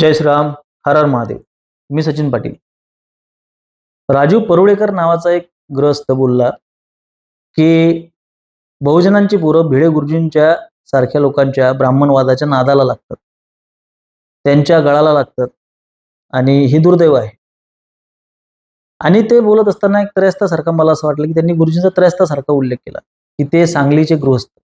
जय श्रीराम हर हर महादेव. मी सचिन पाटील. राजू परुळेकर नावाचा एक ग्रस्त बोलला की बहुजनांची पोरं भिडे गुरुजींच्या सारख्या लोकांच्या ब्राह्मणवादाच्या नादाला लागतात. त्यांच्या गळाला लागतात आणि हे दुर्दैव आहे. आणि ते बोलत असताना एक त्रयस्तासारखा मला असं वाटलं की त्यांनी गुरुजींचा त्रयस्तासारखा उल्लेख केला की ते सांगलीचे गृहस्थ.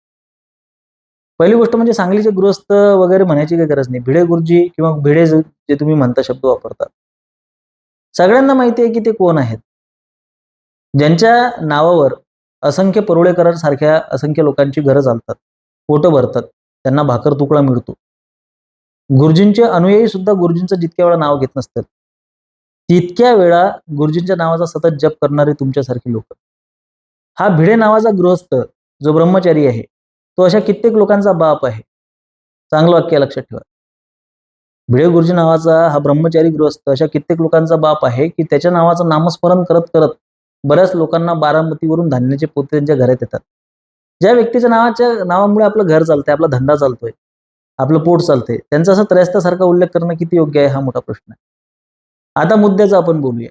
पहिली गोष्ट म्हणजे सांगलीचे गृहस्थ वगैरे म्हणायची काही गरज नाही. भिडे गुरुजी किंवा भिडे जे तुम्ही म्हणता शब्द वापरतात. सगळ्यांना माहिती आहे की ते कोण आहेत? ज्यांच्या नावावर असंख्य परुळेकरांसारख्या असंख्य लोकांची घरं चालतात पोटं भरतात त्यांना भाकर तुकडा मिळतो. गुरुजींचे अनुयायी सुद्धा गुरुजींचं जितक्या वेळा नाव घेत नसतात तितक्या वेळा गुरुजींच्या नावाचा सतत जप करणारे तुमच्यासारखे लोक. हा भिडे नावाचा गृहस्थ जो ब्रह्मचारी आहे तो अशा कित्येक लोकांचा बाप आहे. चांगलं वाक्य लक्षात ठेवा. भिडे गुरुजी नावाचा हा ब्रह्मचारी गृहस्थ अशा कित्येक लोकांचा बाप आहे की त्याच्या नावाचं नामस्मरण करत करत बऱ्याच लोकांना बारामतीवरून धान्याचे पोते त्यांच्या घरात येतात. ज्या व्यक्तीच्या नावाच्या नावामुळे आपलं घर चालतंय आपला धंदा चालतोय आपलं पोट चालतंय त्यांचा असं त्रयस्तासारखा उल्लेख करणं किती योग्य आहे हा मोठा प्रश्न आहे. आता मुद्द्याचा आपण बोलूया.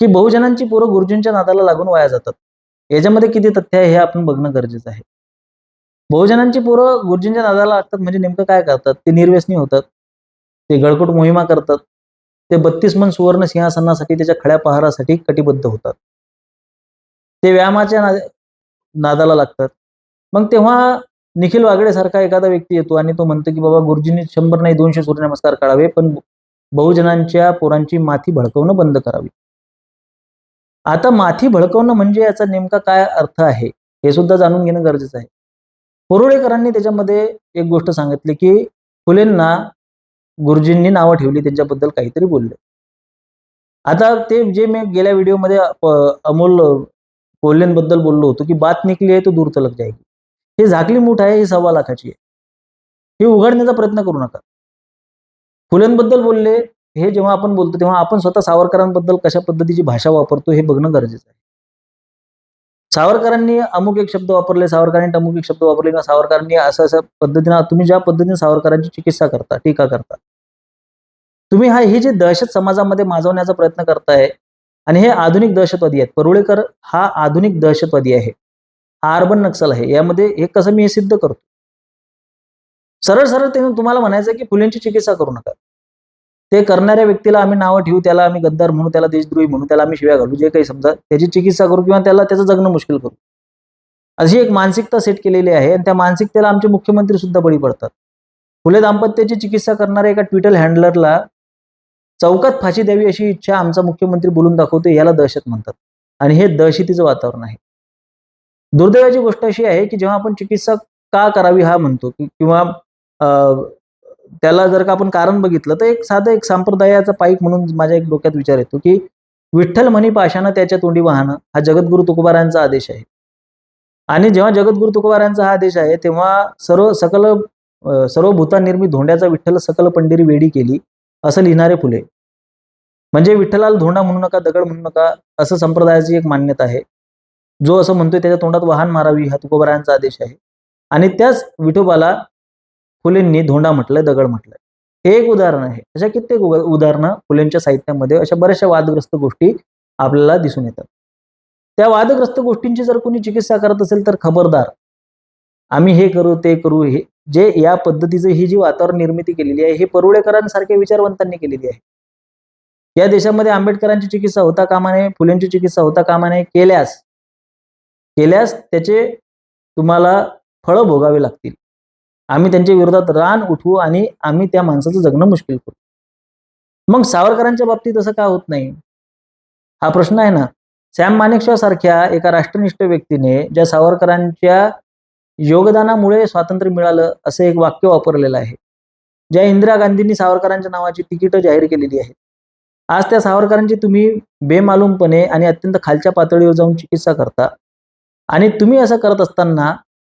की बहुजनांची पोरं गुरुजींच्या नादाला लागून वाया जातात. याच्यामध्ये किती तथ्य आहे हे आपण बघणं गरजेचं आहे. बहुजनांची पोरं गुरुजींच्या नादाला लागतात म्हणजे नेमकं काय करतात? ते निर्व्यसनी होतात. ते गळकुट मोहिमा करतात. ते बत्तीस मन सुवर्ण सिंहासनासाठी त्याच्या खड्या पहारासाठी कटिबद्ध होतात. ते व्यायामाच्या ना नादाला लागतात. मग तेव्हा निखिल वागडेसारखा एखादा व्यक्ती येतो आणि तो म्हणतो की बाबा गुरुजींनी शंभर नाही दोनशे सूर्यनमस्कार काढावे पण बहुजनांच्या पोरांची माथी भडकवणं बंद करावी. आता माथी भडकवणं म्हणजे याचा नेमका काय अर्थ आहे हे सुद्धा जाणून घेणं गरजेचं आहे. परुळेकरांनी त्याच्यामध्ये एक गोष्ट सांगितली की फुलेंना गुरुजींनी नावं ठेवली त्यांच्याबद्दल काहीतरी बोलले. आता ते जे मी गेल्या व्हिडिओमध्ये अमोल कोल्हेंबद्दल बोललो होतो की बात निकली आहे तो दूर तलक जायची हे झाकली मूठ आहे ही सव्वा लाखाची आहे. हे उघडण्याचा प्रयत्न करू नका. फुलेंबद्दल बोलले हे जेव्हा आपण बोलतो तेव्हा आपण स्वतः सावरकरांबद्दल कशा पद्धतीची भाषा वापरतो हे बघणं गरजेचं आहे. सावरकरांनी अमुक एक शब्द वापरले सावरकरांनी अमुक एक शब्द वापरले किंवा सावरकरांनी असं असं पद्धतीनं तुम्ही ज्या पद्धतीने सावरकरांची चिकित्सा करता टीका करता तुम्ही हा ही जी दहशत समाजामध्ये माजवण्याचा प्रयत्न करताय आणि हे आधुनिक दहशतवादी आहेत परुळेकर हा आधुनिक दहशतवादी आहे हा अर्बन नक्सल आहे यामध्ये हे कसं मी हे सिद्ध करतो? सरळ सरळ ते तुम्हाला म्हणायचं की फुलेंची चिकित्सा करू नका. ते करणाऱ्या व्यक्तीला आम्ही नावं ठेवू त्याला आम्ही गद्दार म्हणू त्याला देशद्रोही म्हणू त्याला आम्ही शिव्या घालू जे काही समजा त्याची चिकित्सा करू किंवा त्याला त्याचं जगणं मुश्किल करू. अशी एक मानसिकता सेट केलेली आहे आणि त्या मानसिकतेला आमचे मुख्यमंत्री सुद्धा बळी पडतात. फुले दाम्पत्याची चिकित्सा करणाऱ्या एका ट्विटर हँडलरला चौकात फाशी द्यावी अशी इच्छा आमचा मुख्यमंत्री बोलून दाखवतो याला दहशत म्हणतात. आणि हे दहशतीचं वातावरण आहे. दुर्दैवाची गोष्ट अशी आहे की जेव्हा आपण चिकित्सा का करावी हा म्हणतो की- किंवा त्याला जर का आपण कारण बघितलं तर एक साधं एक संप्रदायाचा पाईक म्हणून माझ्या एक डोक्यात विचार येतो की विठ्ठल म्हणी पाशानं त्याच्या तोंडी वाहनं हा जगद्गुरु तुकोबारांचा आदेश आहे. आणि जेव्हा जगद्गुरु तुकोबारांचा हा आदेश आहे तेव्हा सर्व सकल सर्व भूतानिर्मित धोंड्याचा विठ्ठल सकल पंडिरी वेडी केली असं लिहिणारे फुले. म्हणजे विठ्ठलाल धोंडा म्हणू नका दगड म्हणू नका असं संप्रदायाची एक मान्यता आहे. जो असं म्हणतोय त्याच्या तोंडात वाहन मारावी हा तुकोबारायांचा आदेश आहे. आणि त्याच विठोबाला फुलेंनी धोंडा म्हटलंय दगड म्हटलंय हे एक उदाहरण आहे. अशा कित्येक उदाहरणं फुलेंच्या साहित्यामध्ये अशा बऱ्याचशा वादग्रस्त गोष्टी आपल्याला दिसून येतात. त्या वादग्रस्त गोष्टींची जर कोणी चिकित्सा करत असेल तर खबरदार. आम्ही हे करू ते करू हे जे या पद्धतीचं ही जी वातावरण निर्मिती केलेली आहे हे परुळेकरांसारख्या विचारवंतांनी केलेली आहे. या देशामध्ये आंबेडकरांची चिकित्सा होता कामा नये फुलेंची चिकित्सा होता कामा नये केल्यास केल्यास त्याचे तुम्हाला फळं भोगावे लागतील. आम्ही त्यांच्या विरोधात रान उठवू आणि आम्ही त्या माणसाचं जगणं मुश्किल करू. मग सावरकरांच्या बाबतीत असं का होत नाही? हा प्रश्न आहे ना. सॅम मानेकशॉ सारख्या एका राष्ट्रनिष्ठ व्यक्तीने ज्या सावरकरांच्या योगदानामुळे स्वातंत्र्य मिळालं असं एक वाक्य वापरलेलं आहे. ज्या इंदिरा गांधींनी सावरकरांच्या नावाची तिकीटं जाहीर केलेली आहेत. आज त्या सावरकरांची तुम्ही बेमालूमपणे आणि अत्यंत खालच्या पातळीवर जाऊन चिकित्सा करता. आणि तुम्ही असं करत असताना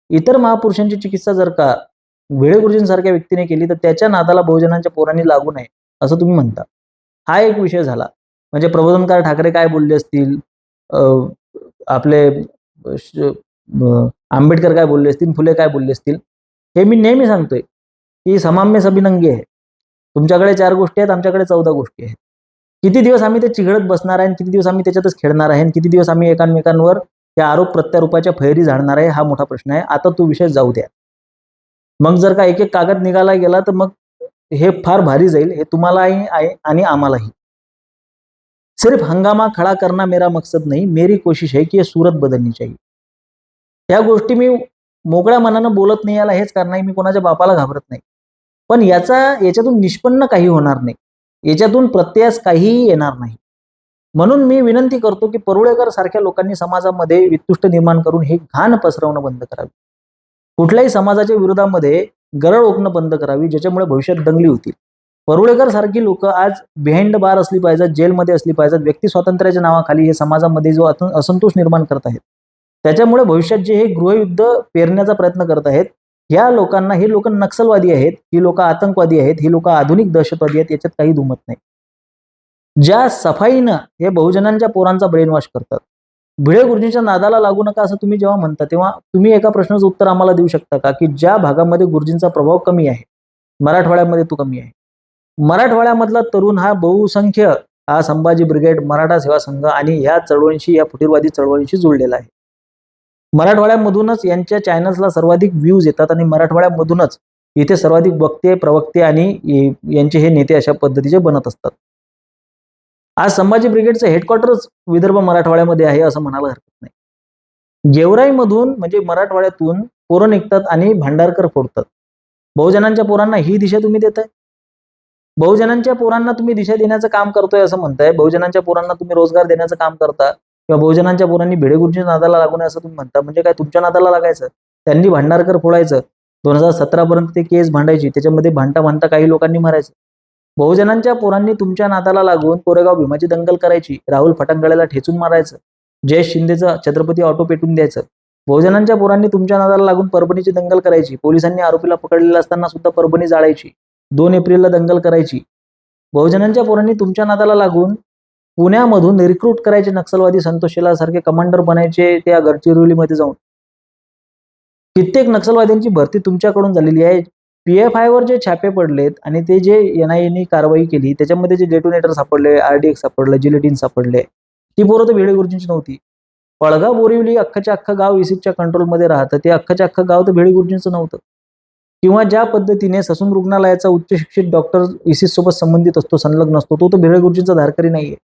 इतर महापुरुषांची चिकित्सा जर का भिडे गुरुजींसारख्या व्यक्तीने केली तर त्याच्या नादाला बहुजनांच्या पोरांनी लागू नये असं तुम्ही म्हणता. हा एक विषय झाला. म्हणजे प्रबोधनकार ठाकरे काय बोलले असतील? आपले आंबेडकर काय बोलले असतील? फुले काय बोलले असतील? हे मी नेहमी सांगतोय की समाम्य सभिनंगी आहे. तुमच्याकडे चार गोष्टी आहेत आमच्याकडे चौदा गोष्टी आहेत. किती दिवस आम्ही ते चिघळत बसणार आहे आणि किती दिवस आम्ही त्याच्यातच खेळणार आहे आणि किती दिवस आम्ही एकांमेकांवर त्या आरोप प्रत्यारोपाच्या फैरी झाडणार आहे हा मोठा प्रश्न आहे. आता तो विषय जाऊ द्या. मग जर का एक एक कागद निघाला गेला तर मग हे फार भारी जाईल हे तुम्हालाही आहे आणि आम्हालाही. सिर्फ हंगामा खड़ा करना मेरा मकसद नहीं मेरी कोशिश है की हे सूरत बदलनी चाहिए या गोष्टी मी मोकळ्या मनानं बोलत नाही याला हेच कारण आहे मी कोणाच्या बापाला घाबरत नाही. पण याचा याच्यातून निष्पन्न काही होणार नाही. याच्यातून प्रत्ययास काहीही येणार नाही. म्हणून मी विनंती करतो की परुळेकर सारख्या लोकांनी समाजामध्ये वितुष्ट निर्माण करून हे घाण पसरवणं बंद करावे. कुठल्याही समाजाच्या विरोधामध्ये गरळ ओकणं बंद करावी ज्याच्यामुळे भविष्यात दंगली होतील. परुळेकर सारखी लोक आज बिहाइंड बार असली पाहिजेत जेलमध्ये असली पाहिजेत व्यक्ती स्वातंत्र्याच्या नावाखाली हे समाजामध्ये जो असंतोष निर्माण करत आहेत. त्याच्यामुळे भविष्यात जे हे गृहयुद्ध पेरण्याचा प्रयत्न करत आहेत या लोकांना हे लोक नक्षलवादी आहेत ही लोक आतंकवादी आहेत ही लोक आधुनिक दहशतवादी आहेत याच्यात काही दुमत नाही. ज्या सफाईनं हे बहुजनांच्या पोरांचा ब्रेनवॉश करतात भिडे गुरुजींच्या नादाला लागू नका असं तुम्ही जेव्हा म्हणता तेव्हा तुम्ही एका प्रश्नाचं उत्तर आम्हाला देऊ शकता का? की ज्या भागामध्ये गुरुजींचा प्रभाव कमी आहे मराठवाड्यामध्ये तो कमी आहे. मराठवाड्यामधला तरुण हा बहुसंख्य हा संभाजी ब्रिगेड मराठा सेवा संघ आणि ह्या चळवळींशी या फुटीरवादी चळवळींशी जुळलेला आहे. मराठवाड्यामधूनच यांच्या चॅनल्सला सर्वाधिक व्ह्यूज येतात आणि मराठवाड्यामधूनच इथे सर्वाधिक वक्ते प्रवक्ते आणि यांचे हे नेते अशा पद्धतीचे बनत असतात. आज संभाजी ब्रिगेडचं हेडक्वार्टरच विदर्भ मराठवाड्यामध्ये आहे असं म्हणायला हरकत नाही. गेवराईमधून म्हणजे मराठवाड्यातून पोरं निघतात आणि भांडारकर फोडतात. बहुजनांच्या पोरांना ही दिशा तुम्ही देताय? बहुजनांच्या पोरांना तुम्ही दिशा देण्याचं काम करतोय असं म्हणताय? बहुजनांच्या पोरांना तुम्ही रोजगार देण्याचं काम करता? किंवा बहुजनांच्या पोरांनी भिडेगुरुजीच्या नादाला लागू नये असं तुम्ही म्हणता? म्हणजे काय तुमच्या नादाला लागायचं? त्यांनी भांडारकर फोडायचं. दोन हजार सतरा पर्यंत ते केस भांडायची. त्याच्यामध्ये भांडता भांडता काही लोकांनी मारायचं. बहुजनांच्या पोरांनी तुमच्या नादाला लागून कोरेगाव भीमाची दंगल करायची राहुल फटांगळ्याला ठेचून मारायचं जयेश शिंदेचं छत्रपती ऑटो पेटून द्यायचं. बहुजनांच्या पोरांनी तुमच्या नादाला लागून परभणीची दंगल करायची पोलिसांनी आरोपीला पकडलेला असताना सुद्धा परभणी जाळायची दोन एप्रिलला दंगल करायची. बहुजनांच्या पोरांनी तुमच्या नादाला लागून पुण्यामधून रिक्रूट करायचे नक्षलवादी संतोष सारखे कमांडर बनायचे त्या गडचिरोलीमध्ये जाऊन. कित्येक नक्षलवाद्यांची भरती तुमच्याकडून झालेली आहे पी एफ आयवर जे छापे पडलेत आणि ते जे एन आय एनी कारवाई केली त्याच्यामध्ये जे डेटोनेटर सापडले आरडीएक्स सापडलं जिलेटिन सापडले ती पोरं तर भिडे गुरुजींची नव्हती. पळगाव बोरिवली अख्खच्या अख्खं गाव इसितच्या कंट्रोलमध्ये राहतं ते अख्खच्या अख्खं गाव तर भिडे गुरुजींचं नव्हतं. किंवा ज्या पद्धतीने ससून रुग्णालयाचा उच्च शिक्षित डॉक्टर इसिस सोबत संबंधित असतो संलग्न असतो तो तर भिडे गुरुजींचा धारकरी नाहीये.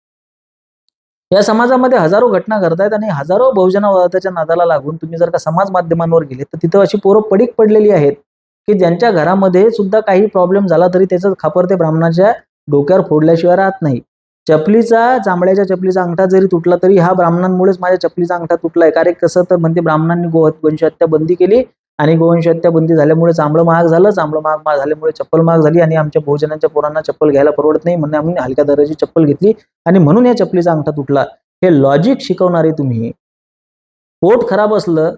या समाजामध्ये हजारो घटना घडतायत आणि हजारो बहुजनवादाच्या नादाला लागून तुम्ही जर का समाज माध्यमांवर गेले तर तिथं अशी पोरं पडीक पडलेली आहेत. की ज्यांच्या घरामध्ये सुद्धा काही प्रॉब्लेम झाला तरी त्याचं खापर ते ब्राह्मणाच्या डोक्यावर फोडल्याशिवाय राहत नाही. चपलीचा चांबड्याच्या चपलीचा अंगठा जरी तुटला तरी हा ब्राह्मणांमुळेच माझ्या चपलीचा अंगठा तुटलाय. कारण कसं तर म्हणते ब्राह्मणांनी गोवंश हत्या बंदी केली आणि गोवंश हत्या बंदी झाल्यामुळे चांबळं महाग झालं. चांबळं महाग महाग झाल्यामुळे चप्पल महाग झाली आणि आमच्या भोजनांच्या पोरांना चप्पल घ्यायला परवडत नाही म्हणून आम्ही हलक्या दराची चप्पल घेतली आणि म्हणून या चपलीचा अंगठा तुटला. हे लॉजिक शिकवणारे तुम्ही. पोट खराब असलं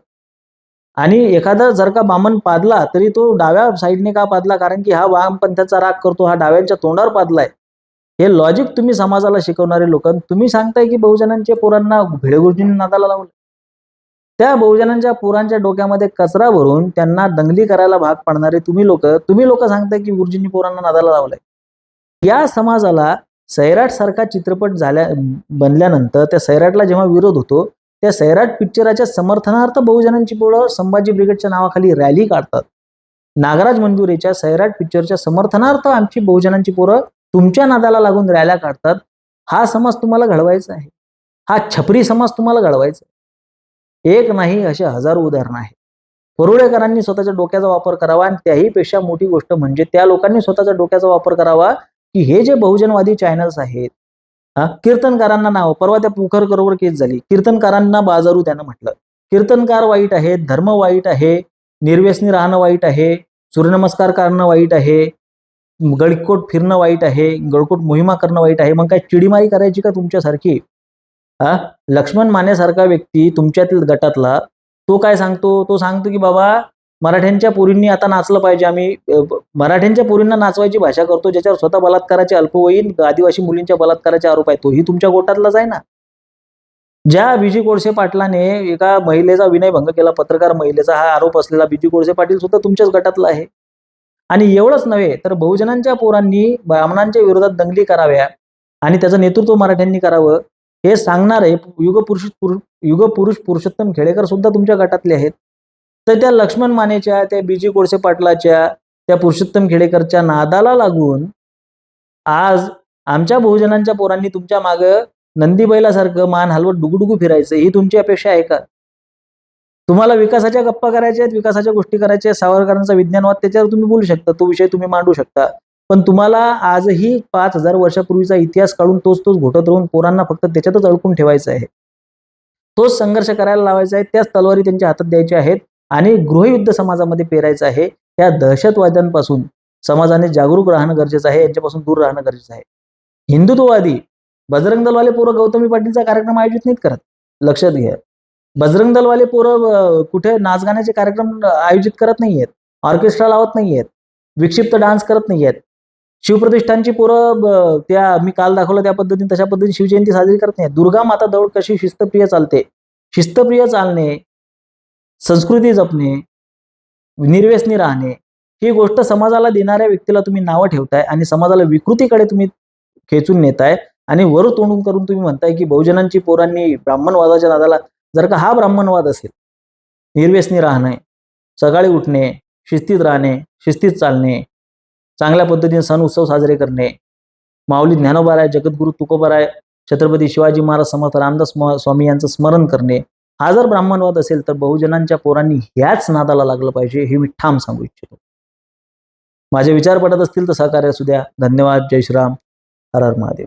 आणि एखादा जर का बामन पादला तरी तो डाव्या साईडने का पादला? कारण की हा वामपंथाचा राग करतो हा डाव्यांच्या तोंडावर पादलाय. हे लॉजिक तुम्ही समाजाला शिकवणारे लोक तुम्ही सांगताय की बहुजनांच्या पोरांना भिडेगुरुजींनी नादाला लावलं. त्या बहुजनांच्या पोरांच्या डोक्यामध्ये कचरा भरून त्यांना दंगली करायला भाग पाडणारे तुम्ही लोक तुम्ही लोक सांगताय की गुरुजींनी पोरांना नादाला लावलाय. या समाजाला सैराट सारखा चित्रपट झाल्या बनल्यानंतर त्या सैराटला जेव्हा विरोध होतो त्या सैराट पिक्चराच्या समर्थनार्थ बहुजनांची पोळं संभाजी ब्रिगेडच्या नावाखाली रॅली काढतात. नागराज मंजुरेच्या सैराट पिक्चरच्या समर्थनार्थ आमची बहुजनांची पोरं तुमच्या नादाला लागून रॅल्या काढतात. हा समाज तुम्हाला घडवायचा आहे. हा छपरी समाज तुम्हाला घडवायचा आहे. एक नाही असे हजारो उदाहरणं आहेत. परुळेकरांनी स्वतःच्या डोक्याचा वापर करावा आणि त्याही पेक्षा मोठी गोष्ट म्हणजे त्या लोकांनी स्वतःच्या डोक्याचा वापर करावा की हे जे बहुजनवादी चॅनल्स आहेत हा? कीर्तनकारांना नाव. परवा त्या पुखरकरवर केस झाली. कीर्तनकारांना बाजारू त्यानं म्हटलं. कीर्तनकार वाईट आहे धर्म वाईट आहे निर्व्यसनी राहणं वाईट आहे सूर्यनमस्कार करणं वाईट आहे गडकोट फिरणं वाईट आहे गडकोट मोहिमा करणं वाईट आहे. मग काय चिडीमारी करायची का तुमच्यासारखी? हा? लक्ष्मण मानेसारखा व्यक्ती तुमच्यातील गटातला तो काय सांगतो? तो सांगतो की बाबा मराठ्यांच्या पोरींनी आता नाचलं पाहिजे. आम्ही मराठ्यांच्या पोरींना नाचवायची भाषा करतो ज्याच्यावर स्वतः बलात्काराचे अल्पवयीन आदिवासी मुलींच्या बलात्काराचे आरोप आहे तोही तुमच्या गोटातलाच आहे ना? ज्या बिजी कोळसे पाटलाने एका महिलेचा विनयभंग केला पत्रकार महिलेचा हा आरोप असलेला बिजी कोळसे पाटील सुद्धा तुमच्याच गटातला आहे. आणि एवढंच नव्हे तर बहुजनांच्या पोरांनी ब्राह्मणांच्या विरोधात दंगली कराव्या आणि त्याचं नेतृत्व मराठ्यांनी करावं हे सांगणारे युगपुरुष पुरु- युगपुरुष पुरुषोत्तम खेडेकर सुद्धा तुमच्या गटातले आहेत. तर त्या लक्ष्मण मानेच्या त्या बीजी कोळसे पाटलाच्या त्या पुरुषोत्तम खेडेकरच्या नादाला लागून आज आमच्या बहुजनांच्या पोरांनी तुमच्या मागं नंदी बैलासारखं मान हलवत डुगुडुगू फिरायचं ही तुमची अपेक्षा आहे का? तुम्हाला विकासाच्या गप्पा करायच्या आहेत विकासाच्या गोष्टी करायच्या आहेत सावरकरांचा विज्ञानवाद त्याच्यावर तुम्ही बोलू शकता तो विषय तुम्ही मांडू शकता. पण तुम्हाला आजही पाच हजार वर्षापूर्वीचा इतिहास काढून तोच तोच घोटत राहून पोरांना फक्त त्याच्यातच अडकून ठेवायचा आहे. तोच संघर्ष करायला लावायचा आहे त्याच तलवारी त्यांच्या हातात द्यायच्या आहेत. आणि गृहयुद्ध समाजामध्ये पेरायचं आहे त्या दहशतवाद्यांपासून समाजाने जागरूक राहणं गरजेचं आहे यांच्यापासून दूर राहणं गरजेचं आहे. हिंदुत्ववादी बजरंग दलवाले पोरं गौतमी पाटीलचा कार्यक्रम आयोजित नाहीत करत? लक्षात घ्या. बजरंग दलवाले पोरं कुठे नाचगाण्याचे कार्यक्रम आयोजित करत नाहीयेत ऑर्केस्ट्रा लावत नाहीयेत विक्षिप्त डान्स करत नाहीयेत. शिवप्रतिष्ठानची पोरं त्या मी काल दाखवलं त्या पद्धतीने तशा पद्धतीने शिवजयंती साजरी करत नाही दुर्गा माता दौड कशी शिस्तप्रिय चालते? शिस्तप्रिय चालणे संस्कृती जपणे निर्व्यसनी राहणे ही गोष्ट समाजाला देणाऱ्या व्यक्तीला तुम्ही नावं ठेवताय आणि समाजाला विकृतीकडे तुम्ही खेचून नेताय आणि वर तोंडून करून तुम्ही म्हणताय की बहुजनांची पोरांनी ब्राह्मणवादाच्या नादाला जर का हा ब्राह्मणवाद असेल निर्व्यसनी राहणे सकाळी उठणे शिस्तीत राहणे शिस्तीत चालणे चांगल्या पद्धतीने सण उत्सव साजरे करणे माऊली ज्ञानोबाराय जगद्गुरु तुकोबाराय छत्रपती शिवाजी महाराज समर्थ रामदास स्वामी यांचं स्मरण करणे हा जर ब्राह्मणवाद असेल तर बहुजनांच्या पोरांनी ह्याच नादाला लागलं पाहिजे हे मी ठाम सांगू इच्छितो. माझे विचार पडत असतील तर सहकार्य असू द्या. धन्यवाद. जय श्रीराम. हर हर महादेव.